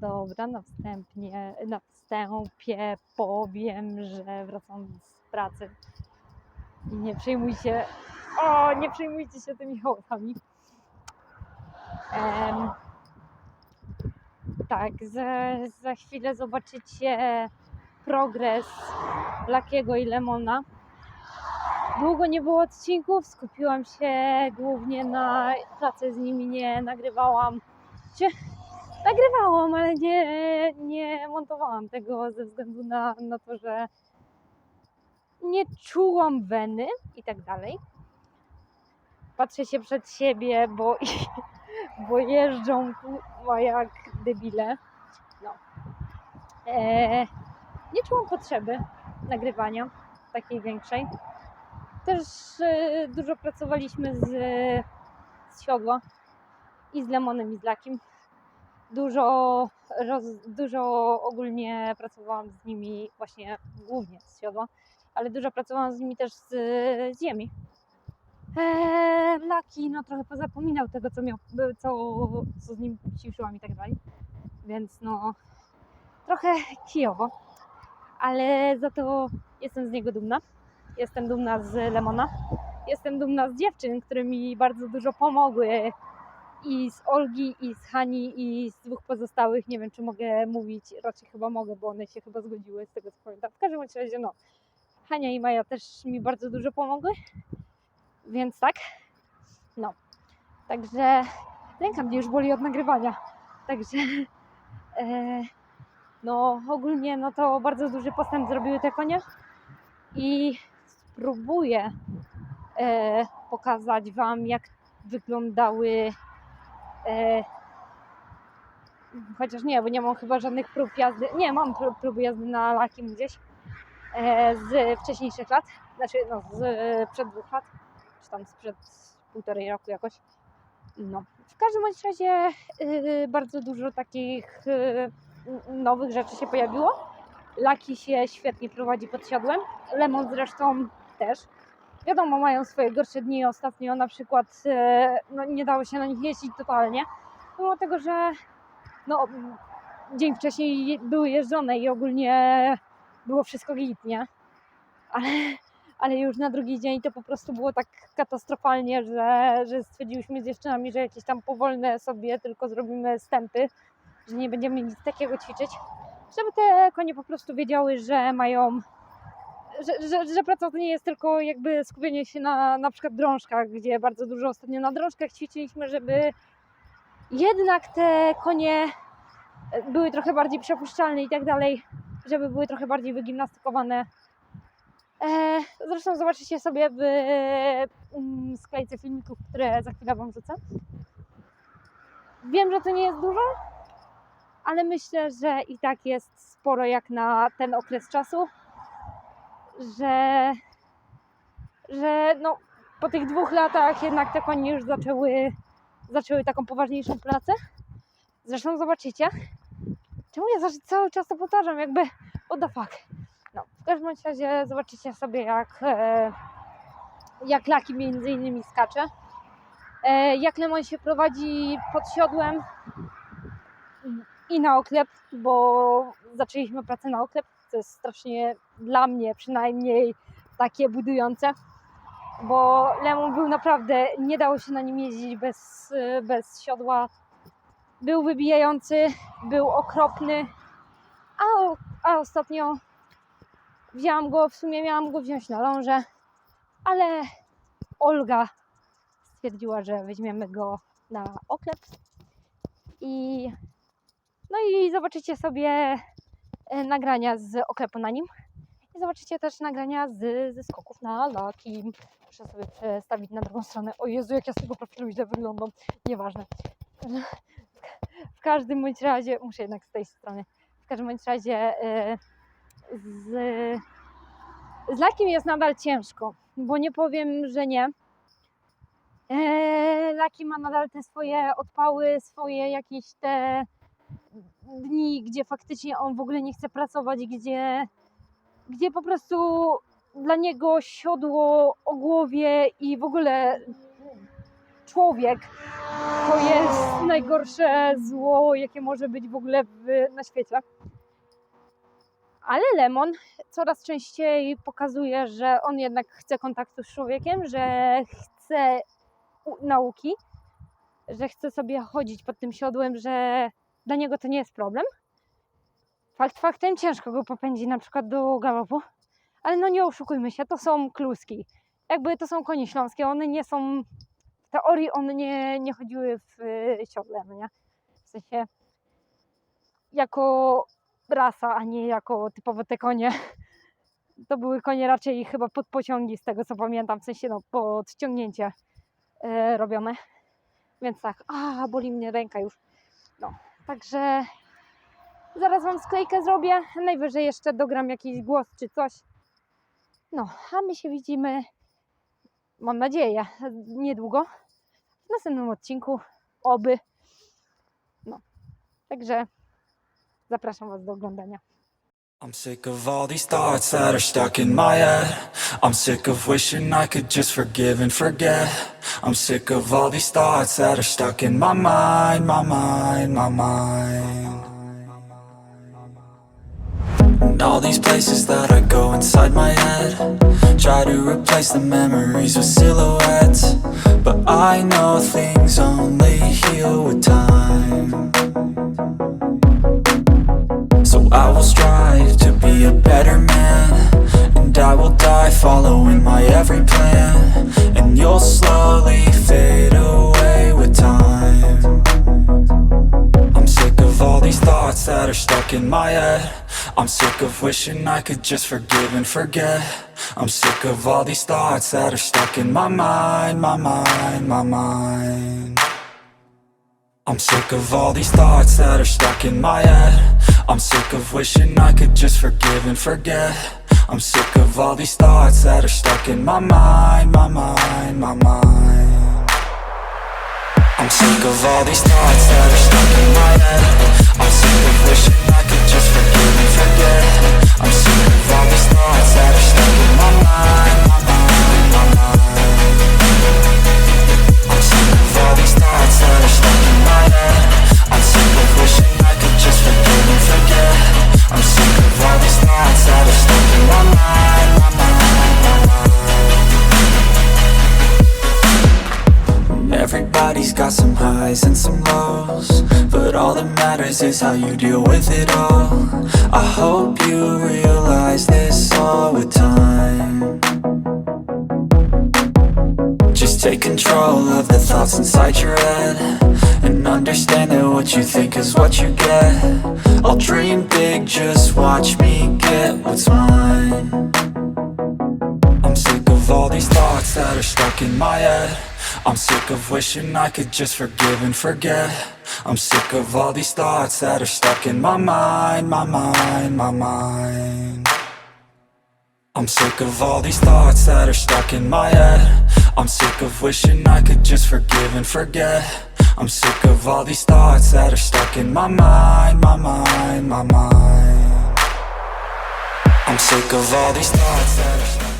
Dobra, na wstępnie, na wstępie powiem, że wracam z pracy i nie przejmujcie, o, nie przejmujcie się tymi hałasami. Em, tak, za, za chwilę zobaczycie progres Lakiego i Lemona. Długo nie było odcinków, skupiłam się głównie na pracy z nimi, nie nagrywałam. Czy nagrywałam, ale nie, nie montowałam tego ze względu na, na to, że nie czułam weny i tak dalej. Patrzę się przed siebie, bo, bo jeżdżą kurwa jak debile. No. E, nie czułam potrzeby nagrywania takiej większej. Też e, dużo pracowaliśmy z, z siodła i z Lemonem i z Lakim. Dużo, roz, dużo ogólnie pracowałam z nimi właśnie głównie z siodła, ale dużo pracowałam z nimi też z, z ziemi. Eee, Laki no trochę pozapominał tego, co miał, co, co z nim ćwiczyłam i tak dalej. Więc no trochę kijowo, ale za to jestem z niego dumna. Jestem dumna z Lemona. Jestem dumna z dziewczyn, które mi bardzo dużo pomogły. I z Olgi, i z Hani, i z dwóch pozostałych. Nie wiem, czy mogę mówić. Raczej chyba mogę, bo one się chyba zgodziły z tego, co pamiętam. W każdym razie, no. Hania i Maja też mi bardzo dużo pomogły. Więc tak. No. Także ręka mnie już boli od nagrywania. Także e, no ogólnie no to bardzo duży postęp zrobiły te konie i spróbuję e, pokazać Wam, jak wyglądały. E, chociaż nie, bo nie mam chyba żadnych prób jazdy. Nie, mam pró- próby jazdy na lakim gdzieś e, z wcześniejszych lat, znaczy no, z przed dwóch lat, czy tam sprzed półtorej roku jakoś. No, w każdym razie y, bardzo dużo takich y, nowych rzeczy się pojawiło. Laki się świetnie prowadzi pod siodłem. Lemon zresztą też. Wiadomo, mają swoje gorsze dni. Ostatnio na przykład e, no, nie dało się na nich jeździć totalnie. Mimo tego, że no, dzień wcześniej były jeżdżone i ogólnie było wszystko git, nie? Ale, ale już na drugi dzień to po prostu było tak katastrofalnie, że, że stwierdziłyśmy z dziewczynami, że jakieś tam powolne sobie tylko zrobimy stępy, że nie będziemy nic takiego ćwiczyć żeby te konie po prostu wiedziały, że mają, że, że, że praca to nie jest tylko jakby skupienie się na na przykład drążkach, gdzie bardzo dużo ostatnio na drążkach ćwiczyliśmy, żeby jednak te konie były trochę bardziej przepuszczalne i tak dalej, żeby były trochę bardziej wygimnastykowane. E, zresztą zobaczycie sobie w mm, sklejce filmików, które za chwilę Wam wrzucę. Wiem, że to nie jest dużo, ale myślę, że i tak jest sporo jak na ten okres czasu, że, że no, po tych dwóch latach jednak te konie już zaczęły, zaczęły taką poważniejszą pracę. Zresztą zobaczycie, czemu ja cały czas to powtarzam, jakby what the fuck. No, w każdym razie zobaczycie sobie jak, e, jak Laki między innymi skacze. E, jak Lemon się prowadzi pod siodłem, i na oklep, bo zaczęliśmy pracę na oklep. To jest strasznie dla mnie przynajmniej takie budujące, bo Lemon był naprawdę, nie dało się na nim jeździć bez, bez siodła. Był wybijający, był okropny, a, a ostatnio wzięłam go, w sumie miałam go wziąć na lążę, ale Olga stwierdziła, że weźmiemy go na oklep i no i zobaczycie sobie nagrania z oklepu na nim. I zobaczycie też nagrania z, ze skoków na lakim. Muszę sobie przestawić na drugą stronę. O Jezu, jak ja z tego profilu źle wyglądam. Nieważne. W każdym bądź razie, muszę jednak z tej strony. W każdym bądź razie e, z, z lakim jest nadal ciężko, bo nie powiem, że nie. E, Laki ma nadal te swoje odpały, swoje jakieś te dni, gdzie faktycznie on w ogóle nie chce pracować, gdzie, gdzie po prostu dla niego siodło o głowie i w ogóle człowiek to jest najgorsze zło, jakie może być w ogóle w, na świecie. Ale Lemon coraz częściej pokazuje, że on jednak chce kontaktu z człowiekiem, że chce nauki, że chce sobie chodzić pod tym siodłem, że dla niego to nie jest problem. Fakt faktem ciężko go popędzi na przykład do galopu, ale no nie oszukujmy się, to są kluski. Jakby to są konie śląskie, one nie są, w teorii one nie, nie chodziły w y, siodle, no nie? W sensie jako rasa, a nie jako typowo te konie. To były konie raczej chyba pod pociągi, z tego co pamiętam, w sensie no pod e, robione. Więc tak, a boli mnie ręka już. No, także zaraz wam sklejkę zrobię. Najwyżej jeszcze dogram jakiś głos czy coś. No, a my się widzimy, mam nadzieję, niedługo w następnym odcinku. Oby. No, także zapraszam was do oglądania. I'm sick of all these thoughts that are stuck in my head. I'm sick of wishing I could just forgive and forget. I'm sick of all these thoughts that are stuck in my mind, my mind, my mind. And all these places that I go inside my head. Try to replace the memories with silhouettes. But I know things only thoughts that are stuck in my head. I'm sick of wishing I could just forgive and forget. I'm sick of all these thoughts that are stuck in my mind, my mind, my mind. I'm sick of all these thoughts that are stuck in my head. I'm sick of wishing I could just forgive and forget. I'm sick of all these thoughts that are stuck in my mind, my mind, my mind. I'm sick of all these thoughts that are stuck in my head my second wish matters is how you deal with it all. I hope you realize this all with time. Just take control of the thoughts inside your head And understand that what you think is what you get. I'll dream big, just watch me get what's mine. I'm sick of all these thoughts that are stuck in my head. I'm sick of wishing I could just forgive and forget I'm sick of all these thoughts that are stuck in my mind, my mind, my mind. I'm sick of all these thoughts that are stuck in my head. I'm sick of wishing I could just forgive and forget. I'm sick of all these thoughts that are stuck in my mind, my mind, my mind. I'm sick of all these thoughts that are stuck